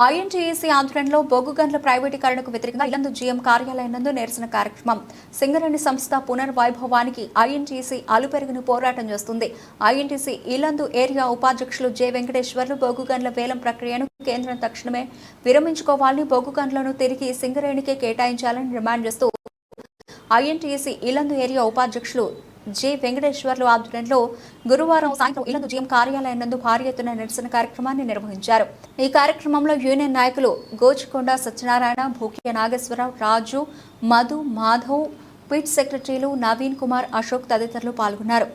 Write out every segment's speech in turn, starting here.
ఐఎన్టీఏసీ ఆధ్వర్యంలో బొగ్గు గన్ల ప్రైవేటీకరణకు వ్యతిరేకంగా ఇలందు జీఎం కార్యాలయం నందు నిరసన కార్యక్రమం. సింగరేణి సంస్థ పునర్వైభవానికి ఐఎన్టీసీ అలుపెరుగును పోరాటం చేస్తుంది. ఐఎన్టీసీ ఇలందు ఏరియా ఉపాధ్యక్షులు జె వెంకటేశ్వర్లు బొగ్గు గన్ల వేలం ప్రక్రియను కేంద్రం తక్షణమే విరమించుకోవాలని బొగ్గు గన్లను తిరిగి సింగరేణికే కేటాయించాలని డిమాండ్ చేస్తూ ఐఎన్టీసీ ఇలందు ఏరియా ఉపాధ్యక్షులు జె వెంకటేశ్వర్లు ఆధ్వర్యంలో గురువారం సాయంత్రం ఇలందు జీఎం కార్యాలయం నందు భారీ ఎత్తున నిరసన కార్యక్రమాన్ని నిర్వహించారు. ఈ కార్యక్రమంలో యూనియన్ నాయకులు గోచికొండ సత్యనారాయణ భూకియ నాగేశ్వరరావు రాజు మధు మాధవ్ పిట్ సెక్రటరీలు నవీన్ కుమార్ అశోక్ తదితరులు పాల్గొన్నారు.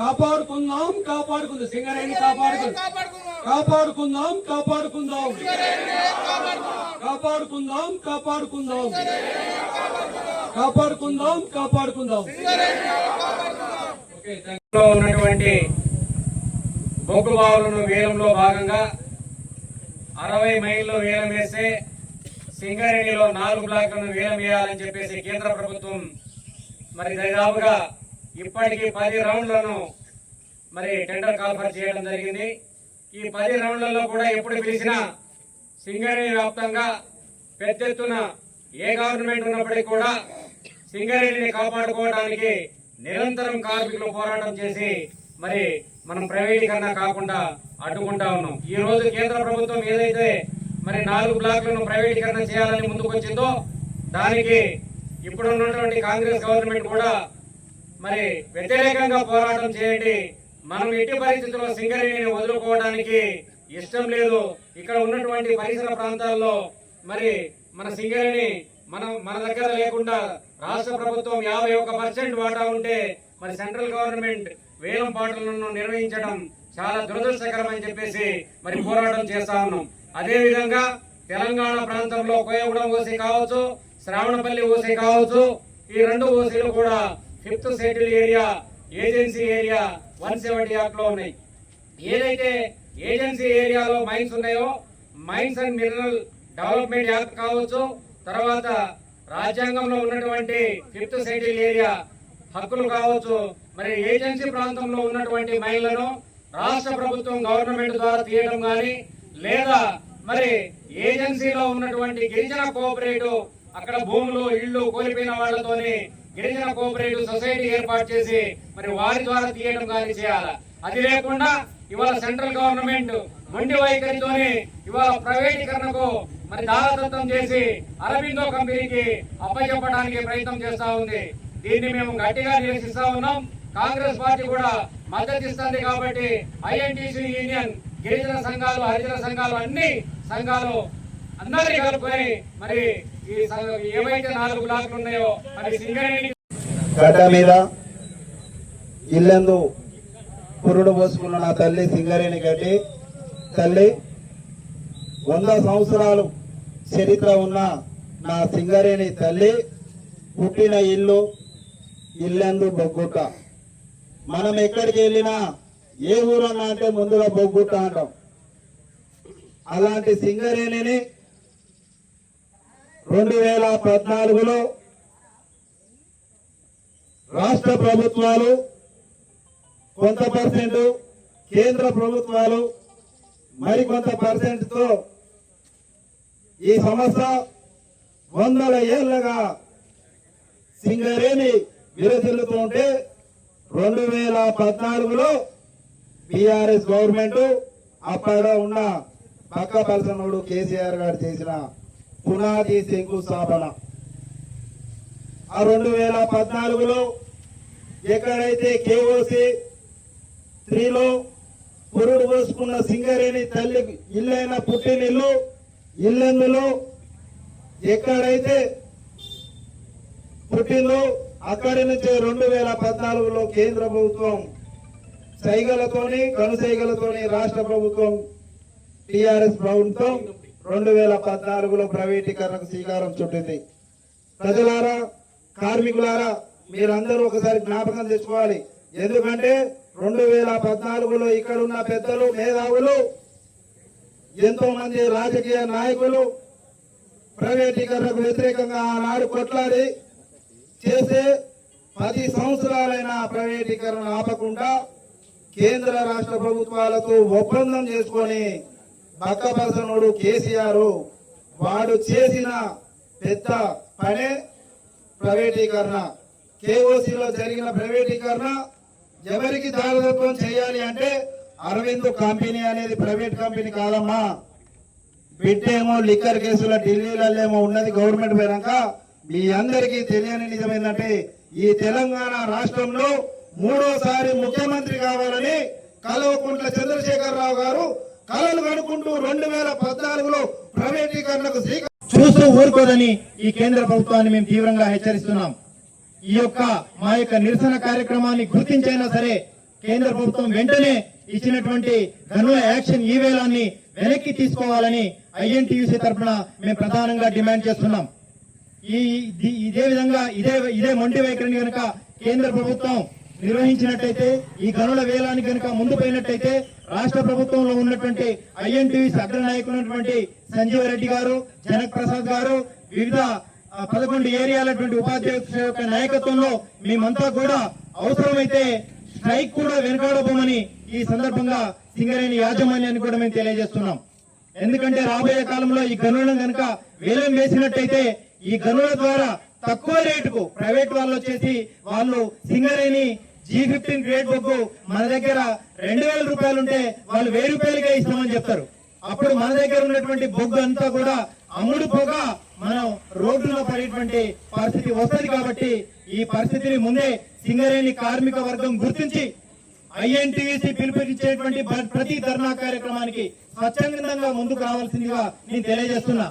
కాపాడుకుందాం కాపాడుకుందాం. సింగరేణి కాపాడుకుందాం. కాపాడుకుందాం కాపాడుకుందాం. కాపాడుకుందాం కాపాడుకుందాం. కాపాడుకుందాం కాపాడుకుందాం. ఉన్నటువంటి బొగ్గు బావులను వేలంలో భాగంగా అరవై మైళ్ళు వేలం వేస్తే సింగరేణిలో నాలుగు బ్లాక్లను వేలం వేయాలని చెప్పేసి కేంద్ర ప్రభుత్వం మరి దాదాపుగా ఇప్పటికీ పది రౌండ్లను మరి టెండర్ కాల్ఫర్ చేయడం జరిగింది. ఈ పది రౌండ్లలో కూడా ఎప్పుడు పిలిచినా సింగరేణి వ్యాప్తంగా పెద్ద ఎత్తున ఏ గవర్నమెంట్ ఉన్నప్పటికీ కూడా సింగరేణిని కాపాడుకోవడానికి నిరంతరం కార్మికులు పోరాటం చేసి మరి మనం ప్రైవేటీకరణ కాకుండా అడ్డుకుంటా ఉన్నాం. ఈ రోజు కేంద్ర ప్రభుత్వం ఏదైతే మరి నాలుగు బ్లాక్లను ప్రైవేటీకరణ చేయాలని ముందుకొచ్చిందో దానికి ఇప్పుడు ఉన్నటువంటి కాంగ్రెస్ గవర్నమెంట్ కూడా మరి వ్యతిరేకంగా పోరాటం చేయండి. మనం ఎట్టి పరిస్థితుల్లో సింగరేణిని వదులుకోవడానికి ఇష్టం లేదు. ఇక్కడ ఉన్నటువంటి పరిసర ప్రాంతాల్లో మరి మన సింగరేణి మనం మన దగ్గర లేకుండా రాష్ట్ర ప్రభుత్వం యాభై ఒక్క పర్సెంట్ వాటా ఉంటే మరి సెంట్రల్ గవర్నమెంట్ వేలం పాటలను నిర్వహించడం చాలా దురదృష్టకరం అని చెప్పేసి మరి పోరాటం చేస్తా ఉన్నాం. అదేవిధంగా తెలంగాణ ప్రాంతంలో కోయగూడెం ఓసీ కావచ్చు శ్రావణపల్లి ఓసీ కావచ్చు ఈ రెండు ఓసీలు కూడా fifth schedule area agency area one seventy యాక్ట్లో ఉన్నాయి. ఏదైతే ఏజెన్సీ ఏరియాలో మైన్స్ ఉన్నాయో mines and mineral development act కావచ్చు తర్వాత రాజ్యాంగంలో ఉన్నటువంటి ఫిఫ్త్ సెంటిల్ ఏరియా హక్కులు కావచ్చు మరి ఏజెన్సీ ప్రాంతంలో ఉన్నటువంటి మైన్లను రాష్ట్ర ప్రభుత్వం గవర్నమెంట్ ద్వారా తీయడం కానీ లేదా మరి ఏజెన్సీలో ఉన్నటువంటి గిరిజన కోఆపరేటివ్ అక్కడ భూములు ఇళ్ళు కోల్పోయిన వాళ్ళతోని గిరిజన కోఆపరేటివ్ సొసైటీ ఏర్పాటు చేసి మరి వారి ద్వారా తీయడం కానీ చేయాలి? అది లేకుండా ఇవాళ సెంట్రల్ గవర్నమెంట్ మొండి వైఖరితోనే ఇవాళ ప్రైవేటీకరణకు మరి దారదత్తం చేసి అరబిందో కంపెనీకి అప్పచెప్పడానికి ప్రయత్నం చేస్తా ఉంది. దీన్ని మేము గట్టిగా నిరసిస్తా ఉన్నాం. కాంగ్రెస్ పార్టీ కూడా మద్దతు ఇస్తుంది కాబట్టి ఐఎన్టీసీ యూనియన్ గిరిజన సంఘాలు హరిజన సంఘాలు అన్ని సంఘాలు అందరినీ కలుపుకొని మరి ఏవైతే నాలుగు బ్లాక్లు ఉన్నాయో సింగరేణి గడ్డ మీద ఇల్లందు పురుడు పోసుకున్న నా తల్లి సింగరేణి గడ్డి. తల్లి వంద సంవత్సరాలు చరిత్ర ఉన్న నా సింగరేణి తల్లి పుట్టిన ఇల్లు ఇల్లందు బొగ్గుట మనం ఎక్కడికి వెళ్ళినా ఏ ఊరన్నా అంటే ముందుగా బొగ్గుట అంటాం. అలాంటి సింగరేణిని రెండు వేల పద్నాలుగులో రాష్ట్ర ప్రభుత్వాలు కొంత పర్సెంట్ కేంద్ర ప్రభుత్వాలు మరికొంత పర్సెంట్తో ఈ సమస్య వందల ఏళ్ళగా సింగరేణి విరసిల్లుతూ ఉంటే రెండు వేల పద్నాలుగులో బీఆర్ఎస్ గవర్నమెంట్ అక్కడ ఉన్న పక్క పలసనుడు కేసీఆర్ గారు చేసిన పునాది శంకుస్థాపన. ఆ రెండు వేల పద్నాలుగులో ఎక్కడైతే కేఓసి త్రీలో పురుడు పోసుకున్న సింగరేణి తల్లి ఇల్లైన పుట్టినిల్లు ఇల్లెందులో ఎక్కడైతే పుట్టిందో అక్కడి నుంచి రెండు వేల పద్నాలుగులో కేంద్ర ప్రభుత్వం సైగలతోని కనుసైగలతోని రాష్ట్ర ప్రభుత్వం టిఆర్ఎస్ ప్రభుత్వం రెండు వేల పద్నాలుగులో ప్రైవేటీకరణకు శ్రీకారం చుట్టింది. ప్రజలారా కార్మికులారా మీరందరూ ఒకసారి జ్ఞాపకం తెచ్చుకోవాలి. ఎందుకంటే రెండు వేల పద్నాలుగులో ఇక్కడ ఉన్న పెద్దలు మేధావులు ఎంతో మంది రాజకీయ నాయకులు ప్రైవేటీకరణకు వ్యతిరేకంగా ఆనాడు కొట్లాడి చేసే పది సంవత్సరాలైన ప్రైవేటీకరణ ఆపకుండా కేంద్ర రాష్ట్ర ప్రభుత్వాలతో ఒప్పందం చేసుకొని బక్కపసనుడు కేసీఆర్. వాడు చేసిన పెద్ద పనే ప్రైవేటీకరణ. కేఓసిలో జరిగిన ప్రైవేటీకరణ ఎవరికి దారదత్వం చేయాలి అంటే అరవింద్ కంపెనీ అనేది ప్రైవేట్ కంపెనీ కాదమ్మా. బిడ్డేమో లిక్కర్ కేసుల ఢిల్లీలలో ఉన్నది గవర్నమెంట్ పోయినాక మీ అందరికీ తెలియని నిజం ఏంటంటే ఈ తెలంగాణ రాష్ట్రంలో మూడోసారి ముఖ్యమంత్రి కావాలని కల్వకుంట్ల చంద్రశేఖరరావు గారు కలలు కనుకుంటూ రెండు వేల పద్నాలుగులో ప్రైవేటీకరణకు చూస్తూ ఊరుకోదని ఈ కేంద్ర ప్రభుత్వాన్ని మేము తీవ్రంగా హెచ్చరిస్తున్నాం. ఈ యొక్క మా యొక్క నిరసన కార్యక్రమాన్ని గుర్తించైనా సరే కేంద్ర ప్రభుత్వం వెంటనే ఇచ్చినటువంటి గనుల యాక్షన్ ఈ వేలాన్ని వెనక్కి తీసుకోవాలని ఐఎన్టీయూసీ తరఫున మేము ప్రధానంగా డిమాండ్ చేస్తున్నాం. ఈ ఇదే విధంగా ఇదే ఇదే మొండి వైఖరిని కనుక కేంద్ర ప్రభుత్వం నిర్వహించినట్టయితే ఈ గనుల వేలానికి కనుక ముందు పోయినట్టయితే రాష్ట్ర ప్రభుత్వంలో ఉన్నటువంటి ఐఎన్టీయూసీ అగ్రనాయకులైనటువంటి సంజీవ రెడ్డి గారు జనక్ ప్రసాద్ గారు వివిధ పదకొండు ఏరియాలటువంటి ఉపాధ్యక్షుల యొక్క నాయకత్వంలో మేమంతా కూడా అవసరమైతే స్ట్రైక్ కూడా వెనుకాడబోమని ఈ సందర్భంగా సింగరేణి యాజమాన్యాన్ని కూడా మేము తెలియజేస్తున్నాం. ఎందుకంటే రాబోయే కాలంలో ఈ గనులను కనుక వేలం వేసినట్టయితే ఈ గనుల ద్వారా తక్కువ రేటుకు ప్రైవేట్ వాళ్ళు వచ్చేసి వాళ్ళు Singareni G fifteen grade book మన దగ్గర రెండు వేల రూపాయలు ఉంటే వాళ్ళు వెయ్యి రూపాయలకే ఇస్తామని చెప్తారు. అప్పుడు మన దగ్గర ఉన్నటువంటి బొగ్గు అంతా కూడా అమ్ముడు పోగా మనం రోడ్డులో పడేటువంటి పరిస్థితి వస్తుంది కాబట్టి ఈ పరిస్థితిని ముందే సింగరేణి కార్మిక వర్గం గుర్తించి ఐఎన్టీసీ పిలుపునిచ్చేటువంటి ప్రతి ధర్నా కార్యక్రమానికి స్వచ్ఛందంగా ముందుకు రావాల్సిందిగా నేను తెలియజేస్తున్నా.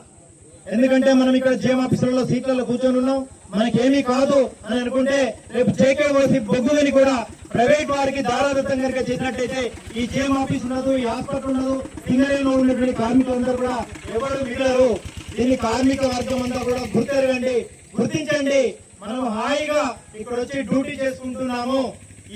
ఎందుకంటే మనం ఇక్కడ జేఎం ఆఫీసులలో సీట్లలో కూర్చొని ఉన్నాం. మనకేమీ కాదు అని అనుకుంటే రేపు జేకే ఓసి బొగ్గుని కూడా ప్రైవేట్ వారికి దారాదత్తం కనుక చేసినట్టయితే ఈ జేఎం ఆఫీస్ ఉండదు ఈ హాస్పిటల్ ఉండదు సింగరేణిలో ఉన్నటువంటి కార్మికులందరూ కూడా ఎవరు మిగలరు. దీన్ని కార్మిక వర్గం అంతా కూడా గుర్తెరగండి గుర్తించండి. మనం హాయిగా ఇక్కడ వచ్చి డ్యూటీ చేసుకుంటున్నాము.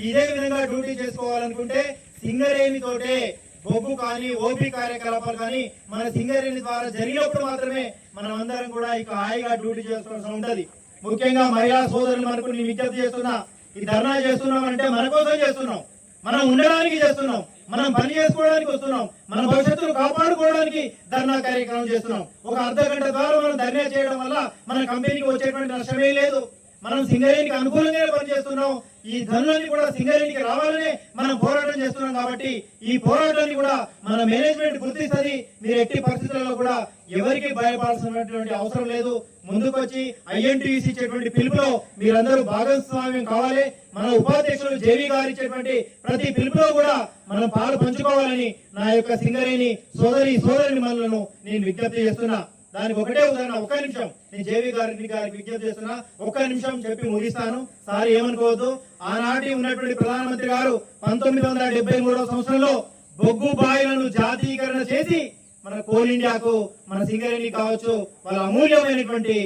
ఇదే విధంగా డ్యూటీ చేసుకోవాలనుకుంటే సింగరేణి తోటే బొగ్గు కానీ ఓపీ కార్యకలాపాలు కానీ మన సింగరేణి ద్వారా జరిగినప్పుడు మాత్రమే మనం అందరం కూడా ఇక హాయిగా డ్యూటీ చేసుకోవాల్సి ఉంటది. ముఖ్యంగా మహిళా సోదరులు మనకు నేను విజ్ఞప్తి చేస్తున్నా ఈ ధర్నా చేస్తున్నాం అంటే మన కోసం చేస్తున్నాం. మనం ఉండడానికి చేస్తున్నాం. మనం పని చేసుకోవడానికి వస్తున్నాం. మన భవిష్యత్తును కాపాడుకోవడానికి ధర్నా కార్యక్రమం చేస్తున్నాం. ఒక అర్ధ గంట ద్వారా మనం ధర్నా చేయడం వల్ల మన కంపెనీకి వచ్చేటువంటి నష్టమే లేదు. మనం సింగరేణికి అనుకూలంగా పనిచేస్తున్నాం. ఈ ధనులన్నీ కూడా సింగరేణికి రావాలనే మనం పోరాటం చేస్తున్నాం కాబట్టి ఈ పోరాటాన్ని కూడా మన మేనేజ్మెంట్ గుర్తిస్తుంది. మీరు ఎట్టి పరిస్థితుల్లో కూడా ఎవరికి భయపడాల్సినటువంటి అవసరం లేదు. ముందుకొచ్చి ఐఎన్టీసీ ఇచ్చేటువంటి పిలుపులో మీరందరూ భాగస్వామ్యం కావాలి. మన ఉపాధ్యక్షులు జేవి గారు ఇచ్చేటువంటి ప్రతి పిలుపులో కూడా మనం పాలు పంచుకోవాలని నా యొక్క సింగరేణి సోదరి సోదరిని మనలను నేను విజ్ఞప్తి చేస్తున్నా. దానికి ఒకటే ఉదాహరణ ఒక్క నిమిషం. నేను జేవి గారికి గారికి విజ్ఞప్తి చేస్తున్నా. ఒక్క నిమిషం చెప్పి ముగిస్తాను. సార్ ఏమనుకోవద్దు. ఆనాటి ఉన్నటువంటి ప్రధానమంత్రి గారు పంతొమ్మిది వందల డెబ్బై మూడవ సంవత్సరంలో బొగ్గు బాయిలను జాతీయకరణ చేసి మన కోల్ ఇండియాకు మన సింగరేణి కావచ్చు వాళ్ళ అమూల్యమైనటువంటి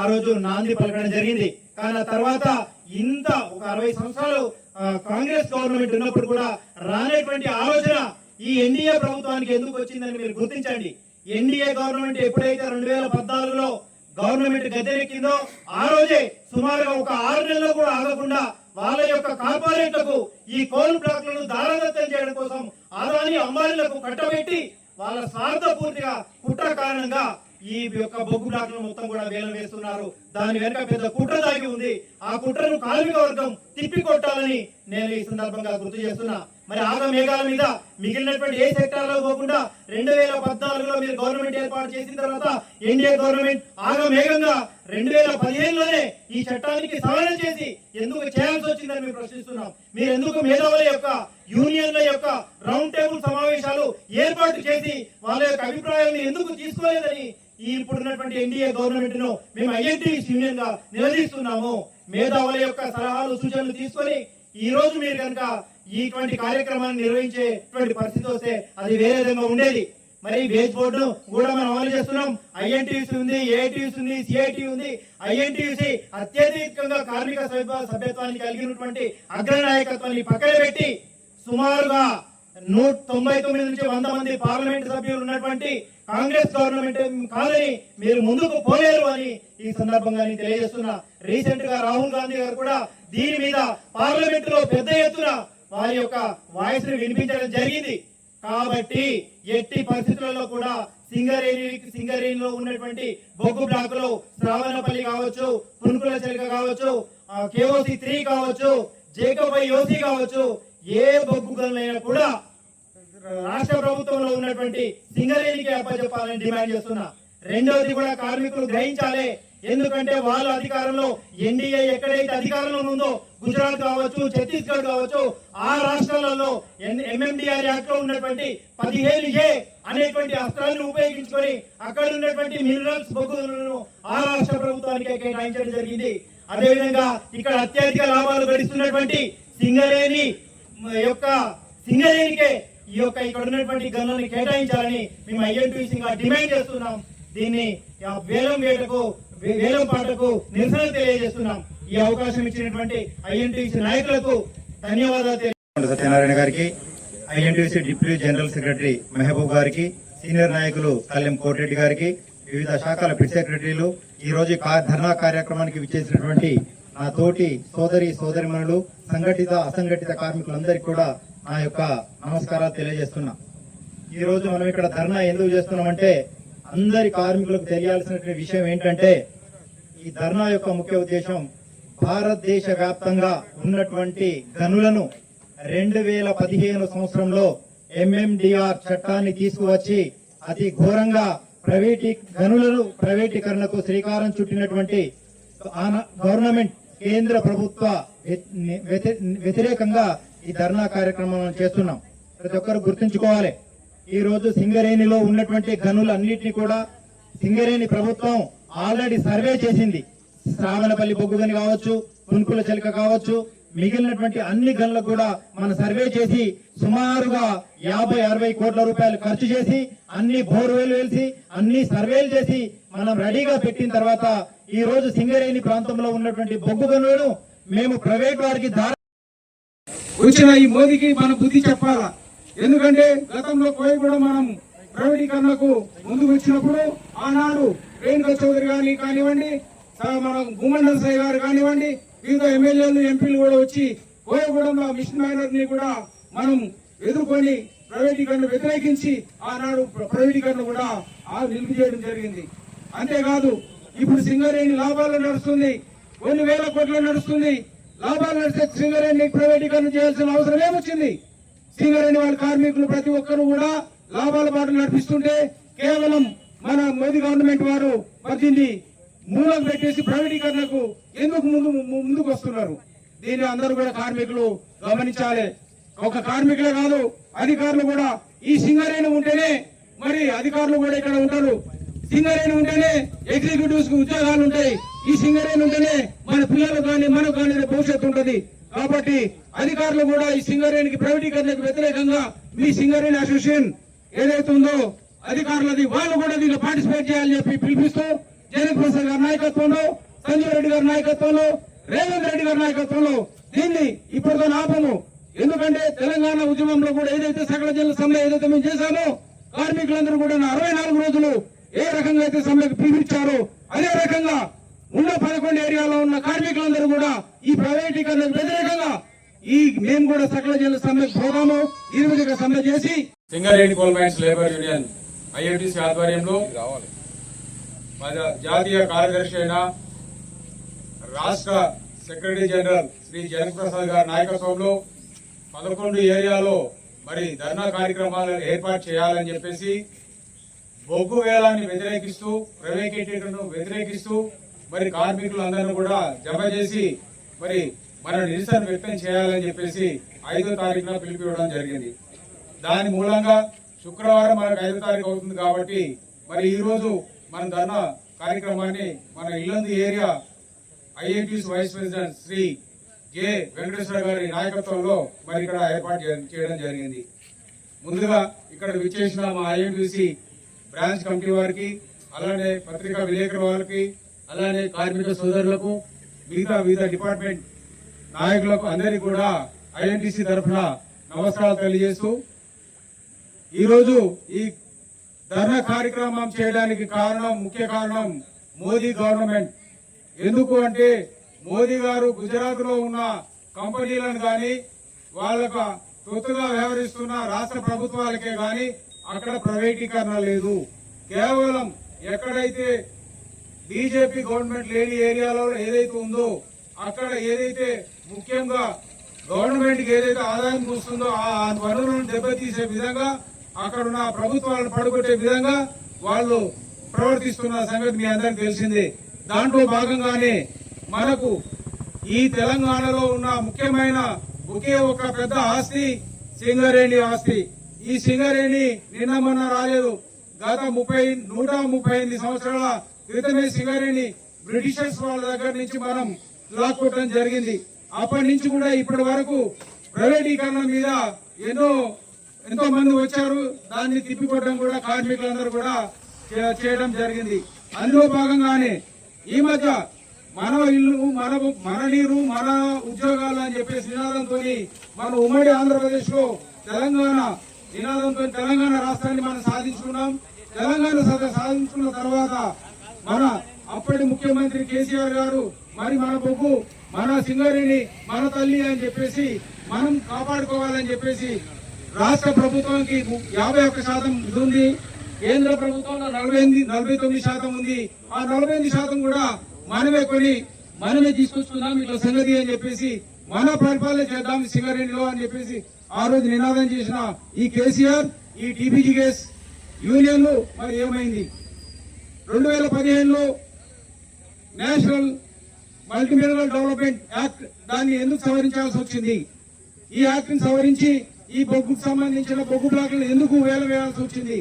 ఆ రోజు నాంది పలకడం జరిగింది. కానీ ఆ తర్వాత ఇంత ఒక అరవై సంవత్సరాలు కాంగ్రెస్ గవర్నమెంట్ ఉన్నప్పుడు కూడా రానటువంటి ఆలోచన ఈ ఎన్డీఏ ప్రభుత్వానికి ఎందుకు వచ్చిందని మీరు గుర్తించండి. ఎన్డీఏ గవర్నమెంట్ ఎప్పుడైతే రెండు వేల పద్నాలుగులో గవర్నమెంట్ గద్దెనెక్కిందో ఆ రోజే సుమారుగా ఒక ఆరు నెలలు కూడా ఆగకుండా వాళ్ళ యొక్క కార్పొరేట్లకు ఈ కోల్ బ్లాక్లను దారాదత్తం చేయడం కోసం ఆదాని అంబానీలకు కట్టబెట్టి వాళ్ళ స్వార్థ పూర్తిగా కుట్ర కారణంగా ఈ యొక్క బొగ్గు బ్లాక్లను మొత్తం కూడా వేలం వేస్తున్నారు. దాని వెనుక పెద్ద కుట్ర దాగి ఉంది. ఆ కుట్రను కార్మిక వర్గం తిప్పికొట్టాలని నేను ఈ సందర్భంగా గుర్తు చేస్తున్నా. మరి ఆగ మేఘాల మీద మిగిలినటువంటి ఏ సెక్టార్లో పోకుండా రెండు వేల పద్నాలుగులో మీరు గవర్నమెంట్ ఏర్పాటు చేసిన తర్వాత ఎన్డీఏ గవర్నమెంట్ ఆగ మేఘంగా రెండు వేల పదిహేనులోనే ఈ చట్టానికి సవరణ చేసి ఎందుకు చేయాల్సి వచ్చిందని మేము ప్రశ్నిస్తున్నాం. మీరు ఎందుకు మేధావుల యొక్క యూనియన్ల యొక్క రౌండ్ టేబుల్ సమావేశాలు ఏర్పాటు చేసి వాళ్ళ యొక్క అభిప్రాయాలను ఎందుకు తీసుకోలేదని ఈ ఇప్పుడున్నటువంటి ఎన్డీఏ గవర్నమెంట్ను మేము ఐఎన్టీ యూనియన్గా నిలదీస్తున్నాము. మేధావుల యొక్క సలహాలు సూచనలు తీసుకొని ఈ రోజు మీరు కనుక ఇటువంటి కార్యక్రమాన్ని నిర్వహించేటువంటి పరిస్థితి వస్తే అది వేరే విధంగా ఉండేది. మరి వేజ్ బోర్డు కూడా మనం అమలు చేస్తున్నాం. ఐఎన్టీసీ ఉంది ఏఐటీసీ ఉంది సిఐటి ఉంది. ఐఎన్టీసీ అత్యధికంగా కార్మిక సభ్య- సభ్యత్వాన్ని కలిగినటువంటి అగ్రనాయకత్వాన్ని పక్కన పెట్టి సుమారుగా నూట తొంభై తొమ్మిది నుంచి వంద మంది పార్లమెంట్ సభ్యులు ఉన్నటువంటి కాంగ్రెస్ గవర్నమెంట్ కాదని మీరు ముందుకు పోలేరు అని ఈ సందర్భంగా నేను తెలియజేస్తున్నా. రీసెంట్గా రాహుల్ గాంధీ గారు కూడా దీని మీద పార్లమెంట్లో పెద్ద ఎత్తున వారి యొక్క వాయిస్ని వినిపించడం జరిగింది. కాబట్టి ఎట్టి పరిస్థితులలో కూడా సింగరేణి సింగరేణిలో ఉన్నటువంటి బొగ్గు బ్లాక్లో శ్రావణపల్లి కావచ్చు పునుకుల చెలిక కావచ్చు కేఓసి త్రీ కావచ్చు జేకబై యోసి కావచ్చు ఏ బొగ్గు గనులైనా కూడా రాష్ట్ర ప్రభుత్వంలో ఉన్నటువంటి సింగరేణికి అప్పచెప్పాలని డిమాండ్ చేస్తున్నా. రెండవది కూడా కార్మికులు గ్రహించాలి. ఎందుకంటే వాళ్ళ అధికారంలో ఎన్డీఏ ఎక్కడైతే అధికారంలో ఉందో గుజరాత్ కావచ్చు ఛత్తీస్గఢ్ కావచ్చు ఆ రాష్ట్రాలలో ఎంఎండిఆర్ యాక్ట్లో ఉన్నటువంటి పదిహేను ఏ అనేటువంటి అస్త్రాలను ఉపయోగించుకొని అక్కడ ఉన్నటువంటి మినరల్స్ బొగ్గులను ఆ రాష్ట్ర ప్రభుత్వానికి కేటాయించడం జరిగింది. అదేవిధంగా ఇక్కడ అత్యధిక లాభాలు గడిస్తున్నటువంటి సింగరేణి యొక్క సింగరేణికే ఈ యొక్క ఇక్కడ ఉన్నటువంటి గనులను కేటాయించాలని మేము ఐఎన్టీసీగా డిమాండ్ చేస్తున్నాం. దీన్ని వేలం వేటకు వేలం పాటకు నిరసన తెలియజేస్తున్నాం. ఈ అవకాశం ఇచ్చినటువంటి ఐఎన్టీసీ నాయకులకు ధన్యవాదాలు సత్యనారాయణ గారికి INTUC deputy general secretary Mehboob గారికి సీనియర్ నాయకులు కళ్యాణ్ కోటిరెడ్డి గారికి వివిధ శాఖల పిట్ సెక్రటరీలు ఈ రోజు ధర్నా కార్యక్రమానికి విచ్చేసినటువంటి నా తోటి సోదరి సోదరిమణులు సంఘటిత అసంఘటిత కార్మికులందరికీ కూడా నా యొక్క నమస్కారాలు తెలియజేస్తున్నా. ఈ రోజు మనం ఇక్కడ ధర్నా ఎందుకు చేస్తున్నామంటే అందరి కార్మికులకు తెలియాల్సిన విషయం ఏంటంటే ఈ ధర్నా యొక్క ముఖ్య ఉద్దేశం భారతదేశ వ్యాప్తంగా ఉన్నటువంటి గనులను రెండు వేల పదిహేను సంవత్సరంలో ఎంఎండిఆర్ చట్టాన్ని తీసుకువచ్చి అతి ఘోరంగా ప్రైవేటీ గనులను ప్రైవేటీకరణకు శ్రీకారం చుట్టినటువంటి గవర్నమెంట్ కేంద్ర ప్రభుత్వ వ్యతిరేకంగా ఈ ధర్నా కార్యక్రమం చేస్తున్నాం. ప్రతి ఒక్కరు గుర్తుంచుకోవాలి. ఈ రోజు సింగరేణిలో ఉన్నటువంటి గనులు అన్నింటినీ కూడా సింగరేణి ప్రభుత్వం ఆల్రెడీ సర్వే చేసింది. శ్రావణపల్లి బొగ్గు గని కావచ్చు పున్కుల చెలిక కావచ్చు మిగిలినటువంటి అన్ని గనులకు కూడా మన సర్వే చేసి సుమారుగా యాభై అరవై కోట్ల రూపాయలు ఖర్చు చేసి అన్ని బోర్వెల్ వేసి అన్ని సర్వేలు చేసి మనం రెడీగా పెట్టిన తర్వాత ఈ రోజు సింగరేణి ప్రాంతంలో ఉన్నటువంటి బొగ్గు గనులను మేము ప్రైవేట్ వారికి దారి వచ్చిన ఈ మోదీకి మన బుద్ధి చెప్పాలా? ఎందుకంటే గతంలో పోయి కూడా మనం ప్రైవేటీకరణకు ముందుకు వచ్చినప్పుడు ఆనాడు రేణుకా చౌదరి గారిని కానివ్వండి మన మనం సాయి గారు కానివ్వండి వివిధ ఎమ్మెల్యేలు ఎంపీలు కూడా వచ్చి కోయగూడెంలో మిషన్ మైనర్ని కూడా మనం ఎదుర్కొని ప్రైవేటీకరణ వ్యతిరేకించి ఆనాడు ప్రైవేటీకరణ కూడా ఆ నిలుపు చేయడం జరిగింది. అంతేకాదు ఇప్పుడు సింగరేణి లాభాలు నడుస్తుంది కొన్ని వేల కోట్లు నడుస్తుంది. లాభాలు నడిస్తే సింగరేణి ప్రైవేటీకరణ చేయాల్సిన అవసరం ఏమొచ్చింది సింగరేణి వాళ్ళ కార్మికులు ప్రతి ఒక్కరు కూడా లాభాల బాటలు నడిపిస్తుంటే కేవలం మన మోదీ గవర్నమెంట్ వారు మరి మూలం పెట్టేసి ప్రైవేటీకరణకు ఎందుకు ముందు ము- ముందుకు వస్తున్నారు? దీన్ని అందరూ కూడా కార్మికులు గమనించాలి. ఒక కార్మికులే కాదు అధికారులు కూడా. ఈ సింగరేణి ఉంటేనే మరి అధికారులు కూడా ఇక్కడ ఉంటారు. సింగరేణి ఉంటేనే ఎగ్జిక్యూటివ్స్కు ఉద్యోగాలు ఉంటాయి. ఈ సింగరేణి ఉంటేనే మన పిల్లలు కానీ మనకు కానీ భవిష్యత్తు ఉంటది. కాబట్టి అధికారులు కూడా ఈ సింగరేణికి ప్రైవేటీకరణకు వ్యతిరేకంగా మీ సింగరేణి అసోసియేషన్ ఏదైతే ఉందో అధికారులది వాళ్ళు కూడా దీనిలో పార్టిసిపేట్ చేయాలని చెప్పి పిలిపిస్తూ జగన్ ప్రసాద్ గారి నాయకత్వంలో సంజయ్ రెడ్డి గారి నాయకత్వంలో రేవంత్ రెడ్డి గారి నాయకత్వంలో దీన్ని ఇప్పటితో ఆపము. ఎందుకంటే తెలంగాణ ఉద్యమంలో కూడా ఏదైతే సకల జిల్లా సమ్మె ఏదైతే మేము చేశామో కార్మికులందరూ కూడా అరవై నాలుగు రోజులు ఏ రకంగా అయితే సమ్మెకు పిలిపించారో అదే రకంగా ఉన్న పదకొండు ఏరియాలో ఉన్న కార్మికులందరూ కూడా ఈ ప్రైవేటీకరణకు వ్యతిరేకంగా ఈ మేము కూడా సకల జిల్లా సమ్మె పోదాము ఈ రోజుగా సమ్మె చేసి Singareddy coal mines labour union INTUC ఆధ్వర్యంలో జాతీయ కార్యదర్శి అయిన రాష్ట్ర సెక్రటరీ జనరల్ శ్రీ జగన్ప్రసాద్ గారి నాయకత్వంలో పదకొండు ఏరియాలో మరి ధర్నా కార్యక్రమాలను ఏర్పాటు చేయాలని చెప్పేసి బొగ్గు వేలాన్ని వ్యతిరేకిస్తూ ప్రైవేటీకరణను వ్యతిరేకిస్తూ మరి కార్మికులందరినీ కూడా జమ చేసి మరి మన నిరసన వ్యక్తం చేయాలని చెప్పేసి ఐదో తారీఖున పిలిపివ్వడం జరిగింది. దాని మూలంగా శుక్రవారం మనకు ఐదో తారీఖు అవుతుంది కాబట్టి మరి ఈరోజు మన ధర్నా కార్యక్రమాన్ని మన Yellandu area IITs vice president Shri J Venkateswara గారి నాయకత్వంలో మరి ఇక్కడ ఏర్పాటు చేయడం జరిగింది. ముందుగా ఇక్కడ విచ్చేసిన మా ఐఎన్టీసీ బ్రాంచ్ కమిటీ వారికి అలానే పత్రికా విలేకరుల వారికి అలానే కార్మిక సోదరులకు మిగతా వివిధ డిపార్ట్మెంట్ నాయకులకు అందరికీ కూడా ఐఎన్టీసీ తరఫున నమస్కారాలు తెలియజేస్తూ ఈరోజు ఈ ధర్నా కార్యక్రమం చేయడానికి కారణం ముఖ్య కారణం మోదీ గవర్నమెంట్. ఎందుకు అంటే మోదీ గారు గుజరాత్లో ఉన్న కంపెనీలను గాని వాళ్ళకు కొత్తగా వ్యవహరిస్తున్న రాష్ట్ర ప్రభుత్వాలకే గాని అక్కడ ప్రైవేటీకరణ లేదు. కేవలం ఎక్కడైతే బీజేపీ గవర్నమెంట్ లేని ఏరియాలో ఏదైతే ఉందో అక్కడ ఏదైతే ముఖ్యంగా గవర్నమెంట్కి ఏదైతే ఆదాయం వస్తుందో ఆ వనరులను దెబ్బతీసే విధంగా అక్కడ ఉన్న ప్రభుత్వాలను పడుకొట్టే విధంగా వాళ్ళు ప్రవర్తిస్తున్న సంగతి మీ అందరికి తెలిసిందే. దాంట్లో భాగంగానే మనకు ఈ తెలంగాణలో ఉన్న ముఖ్యమైన ఒకే ఒక పెద్ద ఆస్తి సింగరేణి ఆస్తి. ఈ సింగరేణి నిన్న మొన్న రాలేదు. గత ముప్పై నూట ముప్పై ఎనిమిది సంవత్సరాల క్రితమే సింగరేణి బ్రిటిషర్స్ వాళ్ళ దగ్గర నుంచి మనం లాక్కోవటం జరిగింది. అప్పటి నుంచి కూడా ఇప్పటి వరకు ప్రైవేటీకరణ మీద ఎన్నో ఎంతో మంది వచ్చారు. దాన్ని తిప్పికొట్టడం కూడా కార్మికులందరూ కూడా చేయడం జరిగింది. అందులో భాగంగానే ఈ మధ్య మన ఇల్లు మన మన నీరు మన ఉద్యోగాలు అని చెప్పేసి నినాదంతో మన ఉమ్మడి ఆంధ్రప్రదేశ్లో తెలంగాణ నినాదంతో తెలంగాణ రాష్ట్రాన్ని మనం సాధించుకున్నాం. తెలంగాణ సాధించుకున్న తర్వాత మన అప్పటి ముఖ్యమంత్రి కేసీఆర్ గారు మరి మన బొగ్గు మన సింగరేణి మన తల్లి అని చెప్పేసి మనం కాపాడుకోవాలని చెప్పేసి రాష్ట్ర ప్రభుత్వానికి యాభై ఒక్క శాతం ఇది ఉంది. కేంద్ర ప్రభుత్వంలో నలభై ఎనిమిది నలభై తొమ్మిది శాతం ఉంది. ఆ నలభై ఎనిమిది శాతం కూడా మనమే కొని మనమే తీసుకొచ్చుకుందాం ఇట్లా సంగతి అని చెప్పేసి మన పరిపాలన చేద్దాం సింగరేణిలో అని చెప్పేసి ఆ రోజు నినాదం చేసిన ఈ కేసీఆర్ ఈ టీపీజీ కేస్ యూనియన్లు మరి ఏమైంది? రెండు వేల పదిహేనులో నేషనల్ మల్టీమినరల్ డెవలప్మెంట్ యాక్ట్ దాన్ని ఎందుకు సవరించాల్సి వచ్చింది? ఈ యాక్ట్ని సవరించి ఈ బొగ్గుకు సంబంధించిన బొగ్గు బ్లాక్లను ఎందుకు వేల వేయాల్సి వచ్చింది?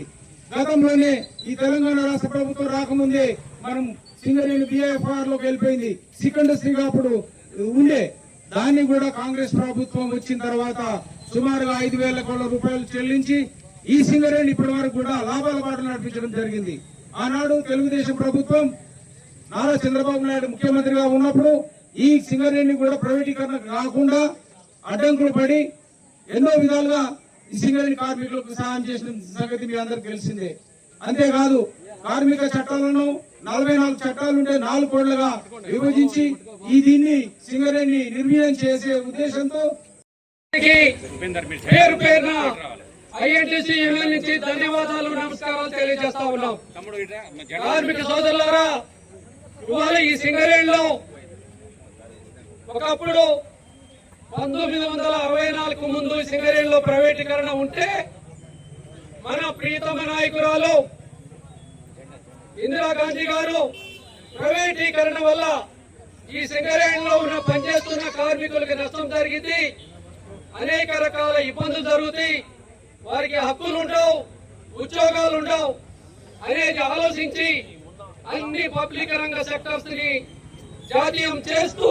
గతంలోనే ఈ తెలంగాణ రాష్ట్ర ప్రభుత్వం రాకముందే మనం సింగరేణి బిఐఎఫ్ఆర్లోకి వెళ్ళిపోయింది సికండస్ట్రీగా అప్పుడు ఉండే. దాన్ని కూడా కాంగ్రెస్ ప్రభుత్వం వచ్చిన తర్వాత సుమారుగా ఐదు వేల కోట్ల రూపాయలు చెల్లించి ఈ సింగరేణి ఇప్పటి వరకు కూడా లాభాల బాట నడిపించడం జరిగింది. ఆనాడు తెలుగుదేశం ప్రభుత్వం నారా చంద్రబాబు నాయుడు ముఖ్యమంత్రిగా ఉన్నప్పుడు ఈ సింగరేణి కూడా ప్రైవేటీకరణ కాకుండా అడ్డంకులు పడి ఎన్నో విధాలుగా ఈ సింగరేణి కార్మికులకు సహాయం చేసిన సంగతి మీ అందరికి తెలిసిందే. అంతేకాదు కార్మిక చట్టాలను నలభై నాలుగు చట్టాలుంటే నాలుగు కోట్లుగా విభజించి ఈ దీన్ని సింగరేణి నిర్వీర్యం చేసే ఉద్దేశంతో పేరు పేరున ఐఎన్టీసీ యూనియన్ నుంచి ధన్యవాదాలు నమస్కారాలు తెలియజేస్తా ఉన్నాం. కార్మిక సోదరులారా ఇవాళ ఈ సింగరేణిలో ఒకప్పుడు పంతొమ్మిది వందల అరవై నాలుగు ముందు సింగరేణిలో ప్రైవేటీకరణ ఉంటే మన ప్రియతమ నాయకురాలు ఇందిరాగాంధీ గారు ప్రైవేటీకరణ వల్ల ఈ సింగరేణిలో ఉన్న పనిచేస్తున్న కార్మికులకు నష్టం జరిగింది. అనేక రకాల ఇబ్బందులు జరుగుతాయి. వారికి హక్కులు ఉండవు ఉద్యోగాలు ఉండవు అనేది ఆలోచించి అన్ని పబ్లిక్ రంగ సెక్టర్స్ని జాతీయం చేస్తూ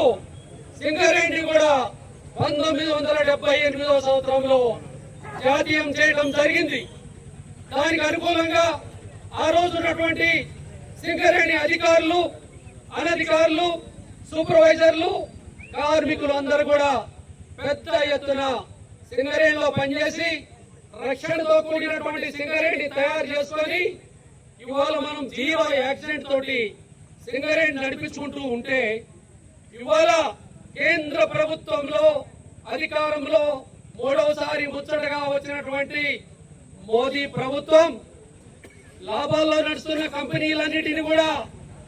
సింగరేణి కూడా పంతొమ్మిది వందల డెబ్బై ఎనిమిదవ సంవత్సరంలో జాతీయం చేయడం జరిగింది. దానికి అనుకూలంగా ఆ రోజు ఉన్నటువంటి సింగరేణి అధికారులు అనధికారులు సూపర్వైజర్లు కార్మికులు అందరూ కూడా పెద్ద ఎత్తున సింగరేణిలో పనిచేసి రక్షణతో కూడినటువంటి సింగరేణి తయారు చేసుకొని ఇవాళ మనం జీవ యాక్సిడెంట్ తోటి సింగరేణి నడిపించుకుంటూ ఉంటే ఇవాళ కేంద్ర ప్రభుత్వంలో అధికారంలో మూడవసారి ముచ్చటగా వచ్చినటువంటి మోదీ ప్రభుత్వం లాభాల్లో నడుస్తున్న కంపెనీలన్నిటిని కూడా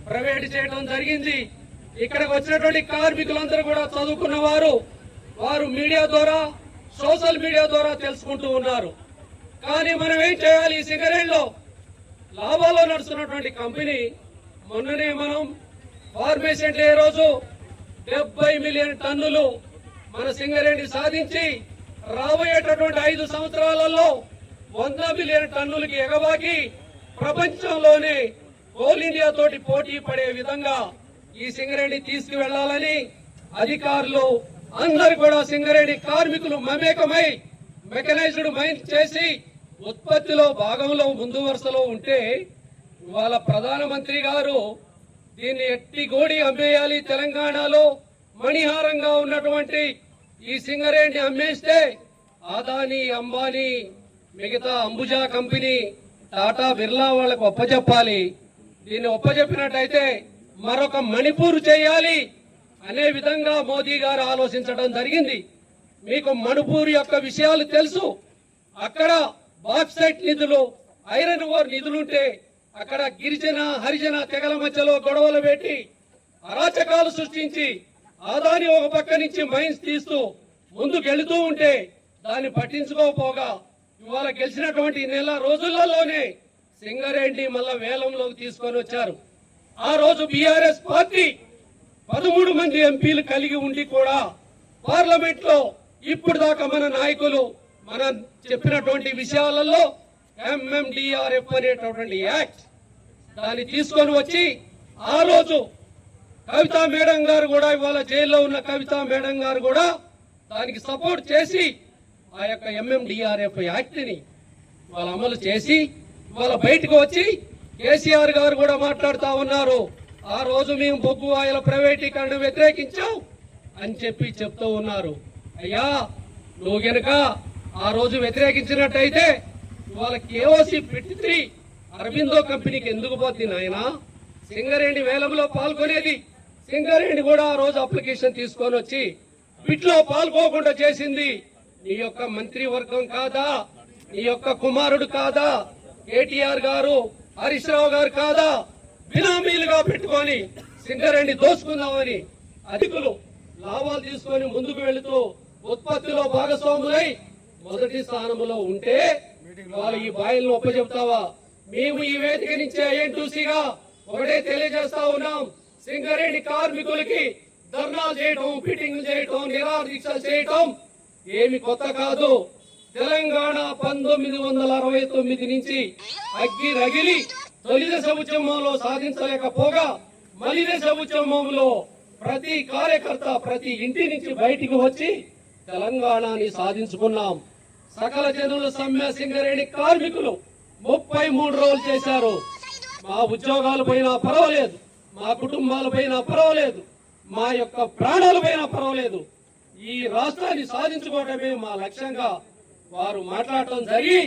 ప్రైవేట్ చేయడం జరిగింది. ఇక్కడికి వచ్చినటువంటి కార్మికులందరూ కూడా చదువుకున్న వారు వారు మీడియా ద్వారా సోషల్ మీడియా ద్వారా తెలుసుకుంటూ ఉన్నారు. కానీ మనం ఏం చేయాలి? ఈ సిగరెట్లో లాభాల్లో నడుస్తున్నటువంటి కంపెనీ మొన్ననే మనం ఫార్మేషన్ డే రోజు డెబ్బై మిలియన్ టన్నులు మన సింగరేణి సాధించి రాబోయేటటువంటి ఐదు సంవత్సరాలలో వంద మిలియన్ టన్నులకి ఎగబాకి ప్రపంచంలోనే కోల్ ఇండియా తోటి పోటీ పడే విధంగా ఈ సింగరేణి తీసుకువెళ్ళాలని అధికారులు అందరు కూడా సింగరేణి కార్మికులు మమేకమై మెకనైజ్డ్ మైన్ చేసి ఉత్పత్తిలో భాగంలో ముందు వరుసలో ఉంటే ఇవాళ ప్రధానమంత్రి గారు దీన్ని ఎట్టి గోడి అమ్మేయాలి తెలంగాణలో మణిహారంగా ఉన్నటువంటి ఈ సింగరేణి అమ్మేస్తే ఆదాని అంబానీ మిగతా అంబుజా కంపెనీ టాటా బిర్లా వాళ్ళకు ఒప్పజెప్పాలి. దీన్ని ఒప్పజెప్పినట్టయితే మరొక మణిపూర్ చేయాలి. అనే విధంగా మోదీ గారు ఆలోచించడం జరిగింది. మీకు మణిపూర్ యొక్క విషయాలు తెలుసు. అక్కడ బాక్సైట్ నిధులు ఐరన్ ఓర్ నిధులుంటే అక్కడ గిరిజన హరిజన తెగల మధ్యలో గొడవలు పెట్టి అరాచకాలు సృష్టించి ఆదాని ఒక పక్క నుంచి మైన్స్ తీస్తూ ముందుకెళ్తూ ఉంటే దాన్ని పట్టించుకోకపోగా ఇవాళ గెలిచినటువంటి నెల రోజులలోనే సింగరేణి మళ్ళా వేలంలోకి తీసుకొని వచ్చారు. ఆ రోజు బీఆర్ఎస్ పార్టీ పదమూడు మంది ఎంపీలు కలిగి ఉండి కూడా పార్లమెంట్లో ఇప్పుడు దాకా మన నాయకులు మనం చెప్పినటువంటి విషయాలలో ఎంఎండిఆర్ఎఫ్ అనేటటువంటి యాక్ట్ దాన్ని తీసుకొని వచ్చి ఆ రోజు కవితా మేడం గారు కూడా ఇవాళ జైల్లో ఉన్న కవితా మేడం గారు కూడా దానికి సపోర్ట్ చేసి ఆ యొక్క ఎంఎండిఆర్ఎఫ్ యాక్ట్ని వాళ్ళ అమలు చేసి వాళ్ళ బయటకు వచ్చి కేసీఆర్ గారు కూడా మాట్లాడుతూ ఉన్నారు. ఆ రోజు మేము బొగ్గు ఆయిల ప్రైవేటీకరణ వ్యతిరేకించాం అని చెప్పి చెప్తూ ఉన్నారు. అయ్యా నువ్వు గనక ఆ రోజు వ్యతిరేకించినట్టయితే ఇవాళ కేఓసి పెట్టి అరవిందో కంపెనీకి ఎందుకు పోతుంది నాయనా? సింగరేణి వేలంలో పాల్గొనేది. సింగరేణి కూడా ఆ రోజు అప్లికేషన్ తీసుకొని వచ్చి బిట్లో పాల్గొకుండా చేసింది. నీ యొక్క మంత్రివర్గం కాదా? నీ యొక్క కుమారుడు కాదా? కేటీఆర్ గారు హరీష్ రావు గారు కాదా? బినామీలుగా పెట్టుకొని సింగరేణి దోచుకుందామని అధికులు లాభాలు తీసుకొని ముందుకు వెళుతూ ఉత్పత్తిలో భాగస్వాములై మొదటి స్థానంలో ఉంటే వాళ్ళు ఈ బాయిలను ఒప్పచెప్తావా? మేము ఈ వేదిక నుంచి ఐఎన్టీసీగా ఒకటే తెలియజేస్తా ఉన్నాం. సింగరేణి కార్మికులకి ధర్నాలు చేయటం ఫిట్టింగ్ చేయటం నిరాదీక్షలు చేయటం ఏమి కొత్త కాదు. తెలంగాణ పంతొమ్మిది వందల అరవై తొమ్మిది నుంచి అగ్గి రగిలి తొలిదశ ఉద్యమంలో సాధించలేకపోగా మలిదశ ఉద్యమంలో ప్రతి కార్యకర్త ప్రతి ఇంటి నుంచి బయటికి వచ్చి తెలంగాణని సాధించుకున్నాం. సకల జనుల సమ్మె సింగరేణి కార్మికులు ముప్పై మూడు రోజులు చేశారు. మా ఉద్యోగాలు పోయినా పర్వాలేదు మా కుటుంబాల పైన పర్వాలేదు మా యొక్క ప్రాణాల పైన పర్వాలేదు. ఈ రాష్ట్రాన్ని సాధించుకోవడమే మా లక్ష్యంగా వారు మాట్లాడటం జరిగి